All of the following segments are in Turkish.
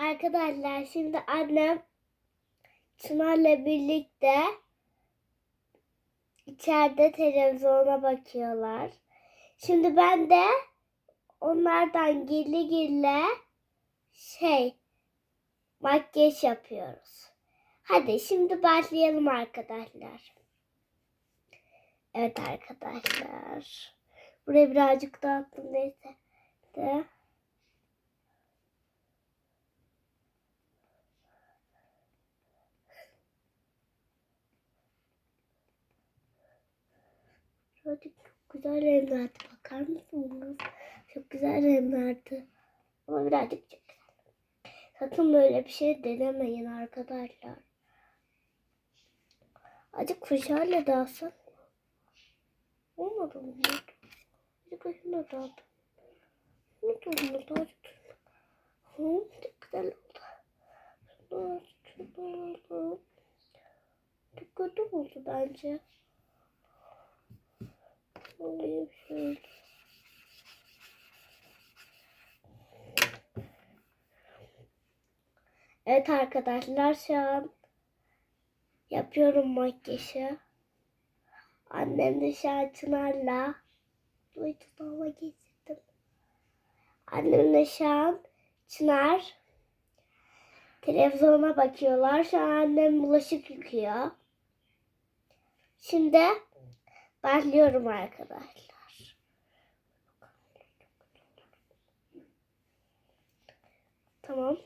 Arkadaşlar şimdi annem Çınar'la birlikte içeride televizyona bakıyorlar. Şimdi ben de onlardan gizli gizli şey makyaj yapıyoruz. Hadi şimdi başlayalım arkadaşlar. Evet arkadaşlar. Buraya birazcık dağıttım neyse. De. Birazcık çok güzel renklerdi. Bakar mısınız? Çok güzel renklerdi. Ama birazcık çok güzel. Sakın böyle bir şey denemeyin arkadaşlar. Azıcık fırçayla dağılsın. Olmadı mı? Azıcık kaşına dağıldı. Ne durumda dağıldı? Hı, çok güzel oldu. Şunlar oldu. Çok kötü oldu bence. Evet arkadaşlar şu an yapıyorum makyajı. Annem de şu an Çınar'la Bluetooth'uma getirdim. Annem de şu an Çınar televizyona bakıyorlar. Şu an annem bulaşık yıkıyor. Şimdi başlıyorum arkadaşlar. Tamam.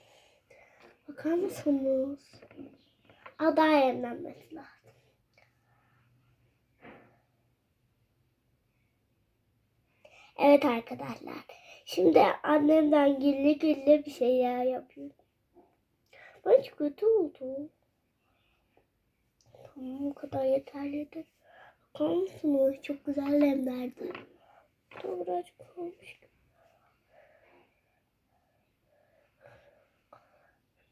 Bakar mısınız? Aday yenilenmesi lazım. Evet arkadaşlar. Şimdi annemden gilli gilli bir şeyler yapıyorum. Bence kötü oldu. Tamam bu kadar yeterlidir. Bakar mısınız? Çok güzel lemlerdi. Birazcık kalmış.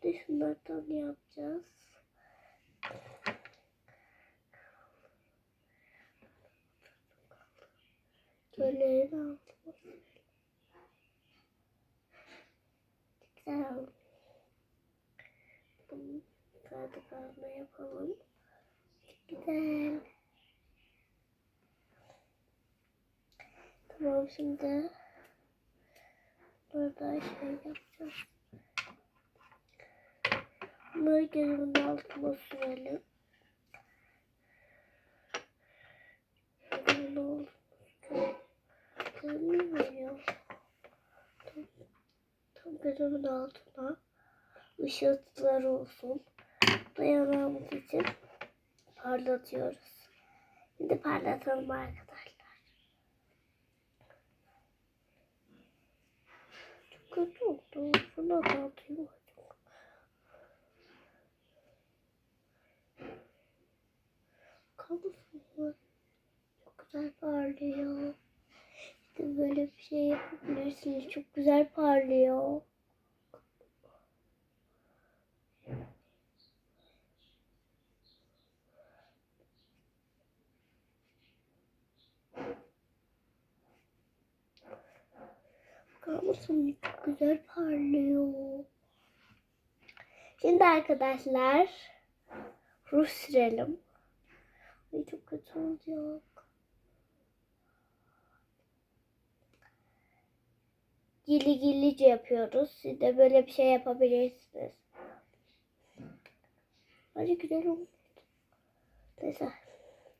De şunlardan yapacağız. Göllerin altına. Güzel oldu. Bunu kağıdı kazma yapalım. Güzel. Tamam şimdi burada şey yapacağız. Bunları gözümün altına sürelim. Gözümün altına Görünmüyor ya. Tam, tam gözümün altına ışıltılar olsun. Dayanamamız için parlatıyoruz. Şimdi parlatalım arkadaşlar. Çok kötü oldu. Şunu da atayım. Çok güzel parlıyor. İşte böyle bir şey yapabilirsiniz. Çok güzel parlıyor. Çok güzel parlıyor. Şimdi arkadaşlar ruj sürelim. Ay çok kötü olacak. Gili gillice yapıyoruz. Siz de böyle bir şey yapabilirsiniz. Hadi güzel oldu. Neyse.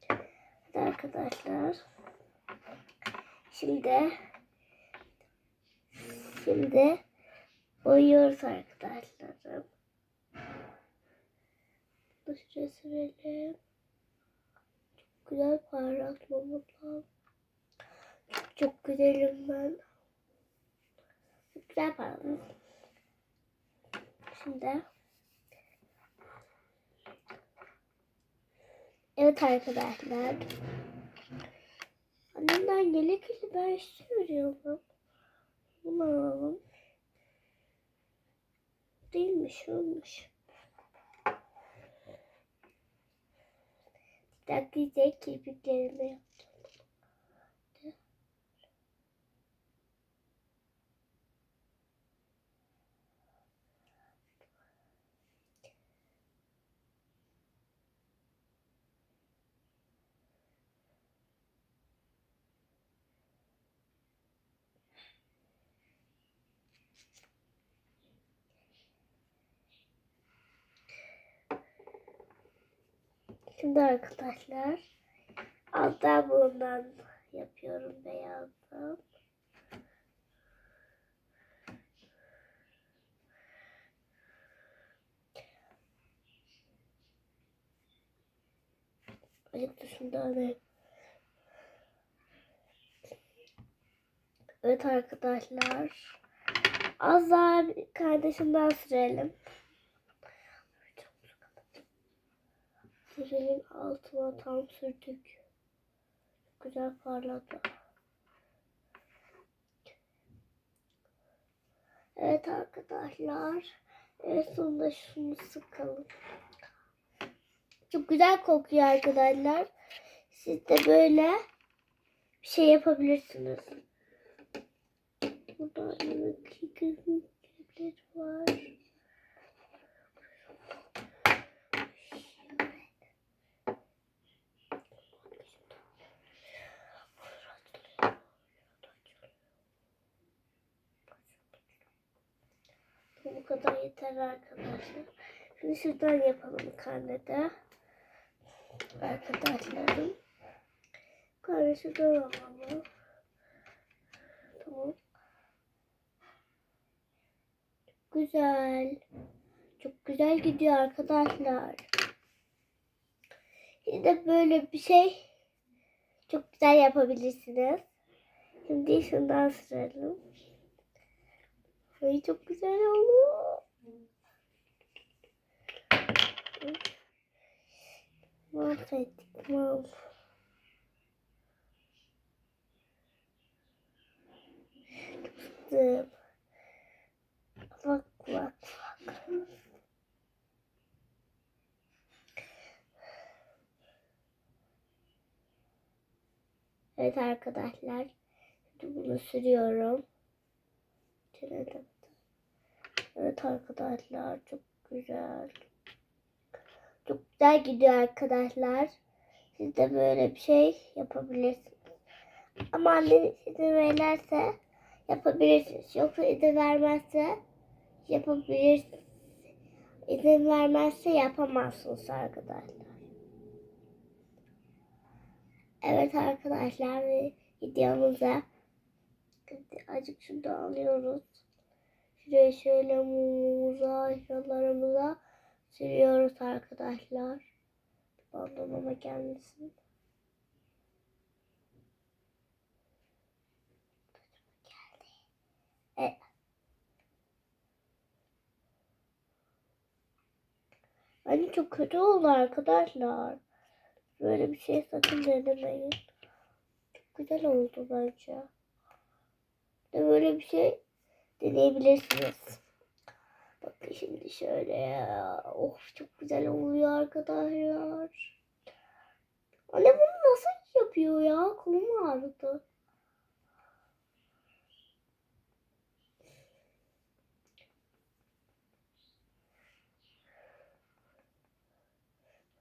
Hadi arkadaşlar. Şimdi şimdi boyuyoruz arkadaşlarım. Şuraya sürelim. Çok güzel parlatmamız lazım. Çok, çok güzelim ben. Çok güzel parladım. Şimdi Evet arkadaşlar. Annemden gerekli ben istiyorum. Bunu. Değilmiş olmuş. Taklice kirpiklerimi yaptım. Şimdi arkadaşlar alttan bundan yapıyorum beyazdan. Ayıp dışında ne? Evet arkadaşlar. Az daha kardeşimden sürelim. Sürelim altına tam sürdük. Güzel parladı. Evet arkadaşlar. En sonunda şunu sıkalım. Çok güzel kokuyor arkadaşlar. Siz de böyle bir şey yapabilirsiniz. Burada yemek yiyecekler var. Bu kadar yeter arkadaşlar. Şimdi şuradan yapalım karnede. Arkadaşlarım. Karne şuradan alalım. Tamam. Güzel. Çok güzel gidiyor arkadaşlar. Siz böyle bir şey çok güzel yapabilirsiniz. Şimdi şundan sürelim. Ay çok güzel oldu. Mahvettik mahv. Çok Bak bak bak. Evet arkadaşlar. Şimdi bunu sürüyorum. Evet arkadaşlar çok güzel. Çok güzel gidiyor arkadaşlar. Siz de böyle bir şey yapabilirsiniz. Ama anneniz izin verirse yapabilirsiniz. Yoksa izin vermezse yapabilirsiniz. İzin vermezse yapamazsınız arkadaşlar. Evet arkadaşlar videomuza azıcık şunu alıyoruz. Şuraya şöyle mumumuza, aşağılarımıza sürüyoruz arkadaşlar. Bandolama gelmesin. Evet. Bence çok kötü oldu arkadaşlar. Böyle bir şey sakın denemeyin. Çok güzel oldu bence. De böyle bir şey deneyebilirsiniz. Şimdi şöyle. Of çok güzel oluyor arkadaşlar. Anne bunu nasıl yapıyor ya? Kolum ağrıdı.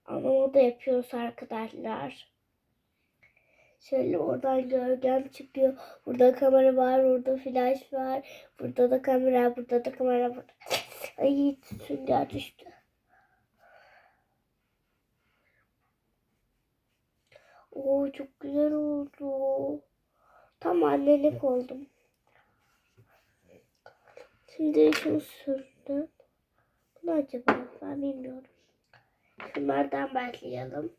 Ama da yapıyoruz arkadaşlar. Şöyle oradan gölgem çıkıyor. Burada kamera var, burada flash var. Burada da kamera, burada da kamera var. Ay sünger düştü. Oo çok güzel oldu. Tam annelik oldum. Şimdi şunu sürdüm. Ne acaba? Ben bilmiyorum. Şunlardan başlayalım.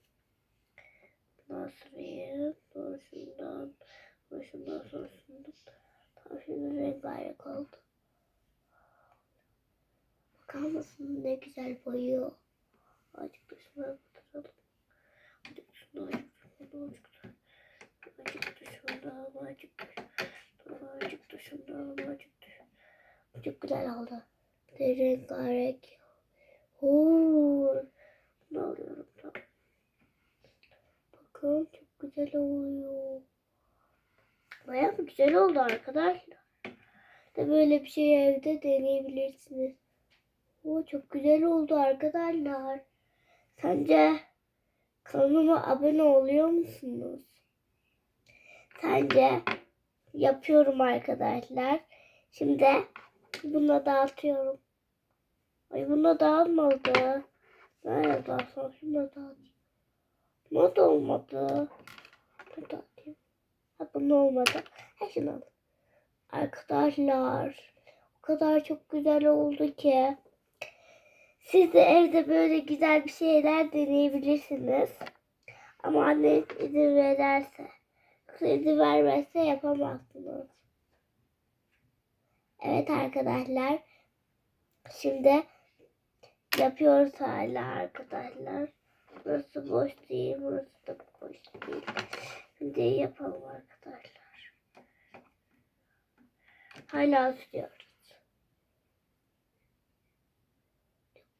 Bundan sırayı. Sonra şundan. Sonra şundan sonra şundan. Tam şimdi rengarenk oldu. Bakar mısın ne güzel boyuyor. Azıcık da şuna batıralım. Azıcık şuna azıcık şuna azıcık da şuna azıcık da şuna azıcık da şuna azıcık da Çok güzel oldu. Rengarenk. Oo. Bunu alıyorum tamam. Bakın çok güzel oluyor. Bayağı güzel oldu arkadaşlar. De böyle bir şey evde deneyebilirsiniz. O çok güzel oldu arkadaşlar. Sence kanalıma abone oluyor musunuz? Sence yapıyorum arkadaşlar. Şimdi bunu dağıtıyorum. Ay bunu dağılmadı. Nerede dağıtsam şunu dağıtayım. Ne da olmadı. Ne da atayım. Ha bunu olmadı. Ha şunu. Arkadaşlar. O kadar çok güzel oldu ki. Siz de evde böyle güzel bir şeyler deneyebilirsiniz. Ama anneniz izin verirse. İzin vermezse yapamazsınız. Evet arkadaşlar. Şimdi yapıyoruz hala arkadaşlar. Burası boş değil. Burası da boş değil. Şimdi yapalım arkadaşlar. Hala sürüyoruz.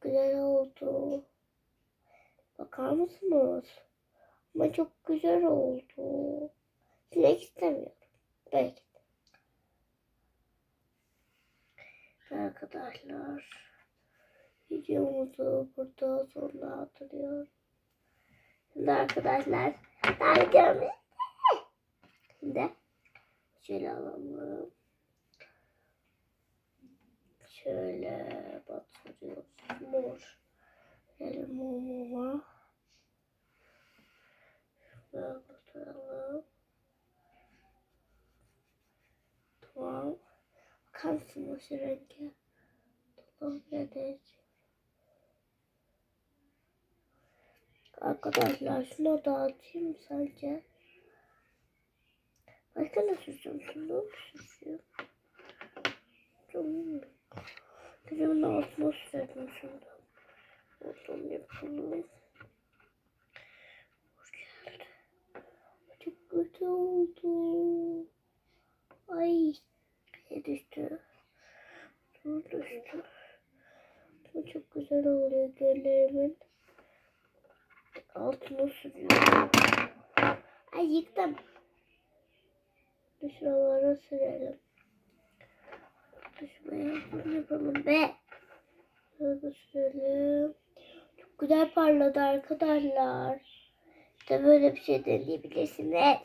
Güzel oldu. Bakar mısınız? Ama çok güzel oldu. Silmek istemiyorum. Belki. Arkadaşlar videomuzu burada sonlandırıyorum. Şimdi arkadaşlar daha videomuz Şimdi şöyle alalım. Şöyle batırıyoruz. Mor. Şöyle mumuma. Şöyle batıralım. Tamam. Bakar mısınız şu renge? Tamam neredeyse. Arkadaşlar şunu dağıtayım sence? Başka ne sürsem? Şunu? Tamam. Gözümün altına sürelim şundan. Geldi. Çok kötü oldu. Ay. Ne düştü? Dur düştü. Bu çok güzel oluyor göllerimin. Altına sürüyorum. Ay yıktım. Şuralara sürelim. Bunu yapalım be. Şurada sürelim. Güzel parladı arkadaşlar. İşte böyle bir şey deneyebilirsiniz.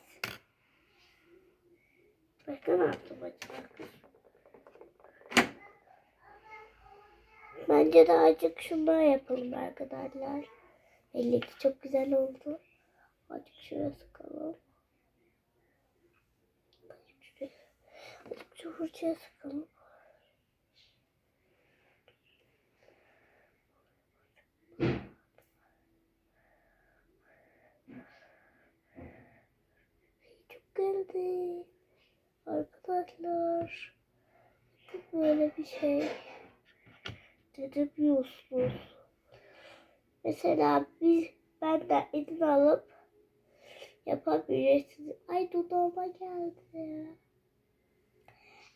Başka ne yaptım acaba? Bence de azıcık şundan yapalım arkadaşlar. Belli ki çok güzel oldu. Azıcık şuraya sıkalım. Azıcık şuraya. Azıcık şu fırçaya sıkalım. Çok geldi. Arkadaşlar. Böyle bir şey. Dedemiyorsunuz. Mesela biz benden izin alıp yapabilirsiniz. Ay dudağıma geldi.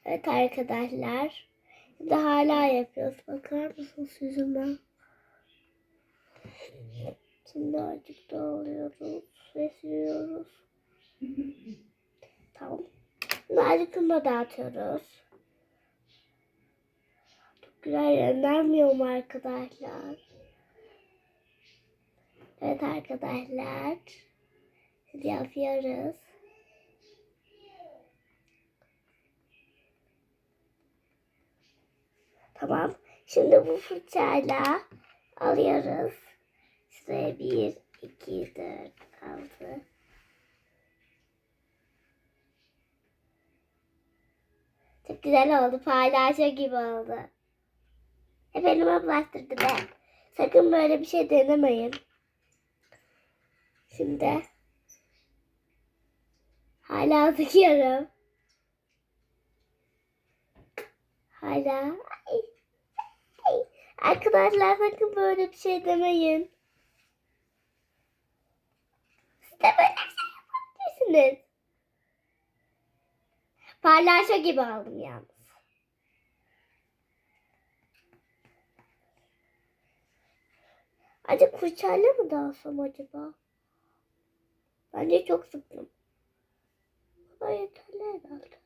Evet arkadaşlar. Şimdi hala yapıyoruz. Bakar mısınız yüzüme? Şimdi azıcık daha alıyoruz ve siliyoruz. Tamam. Şimdi azıcık da dağıtıyoruz. Çok güzel göndermiyor mu arkadaşlar? Evet arkadaşlar. Şimdi yapıyoruz. Tamam. Şimdi bu fırçayla alıyoruz. Şuraya bir, iki, dört, altı. Çok güzel oldu. Paylaşa gibi oldu. Hep elime bulaştırdı be. Sakın böyle bir şey denemeyin. Şimdi hala sıkıyorum. Hala. Arkadaşlar sakın böyle bir şey demeyin. Siz de böyle bir şey yapabilirsiniz. Paylaşa gibi aldım yalnız. Acaba fırçayla mı dağılsam acaba? Bence çok sıktım. Bu da yeterli herhalde.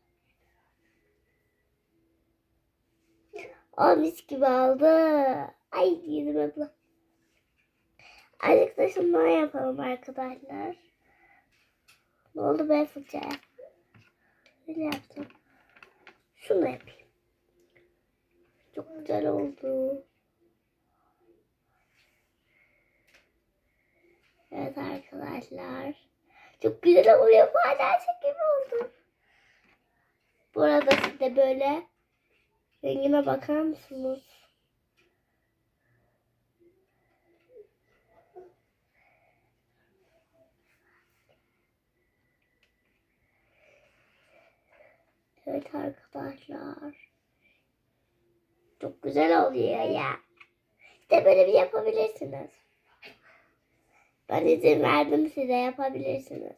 O mis gibi aldı. Ay yüzüme bak. Azıcık da şundan yapalım arkadaşlar. Ne oldu be fırçaya? Böyle yaptım. Şunu yapayım. Çok güzel oldu. Evet arkadaşlar. Çok güzel oluyor. Paylaşım gibi oldu. Burada siz de böyle rengime bakar mısınız? Evet arkadaşlar. Çok güzel oluyor ya. İşte böyle bir yapabilirsiniz. Ben izin verdim size yapabilirsiniz.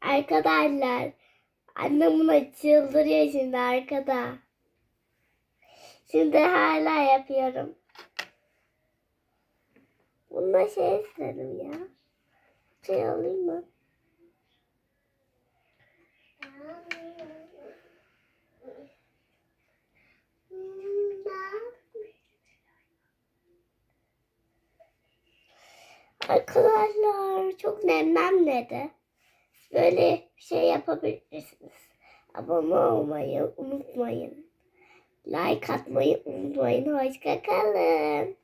Arkadaşlar annem buna çıldırıyor şimdi arkada. Şimdi hala yapıyorum. Bunda şey istedim ya. Şey alayım mı? Arkadaşlar çok nemlem dedi. Böyle bir şey yapabilirsiniz. Abone olmayı unutmayın. Like atmayı unutmayın. Hoşça kalın.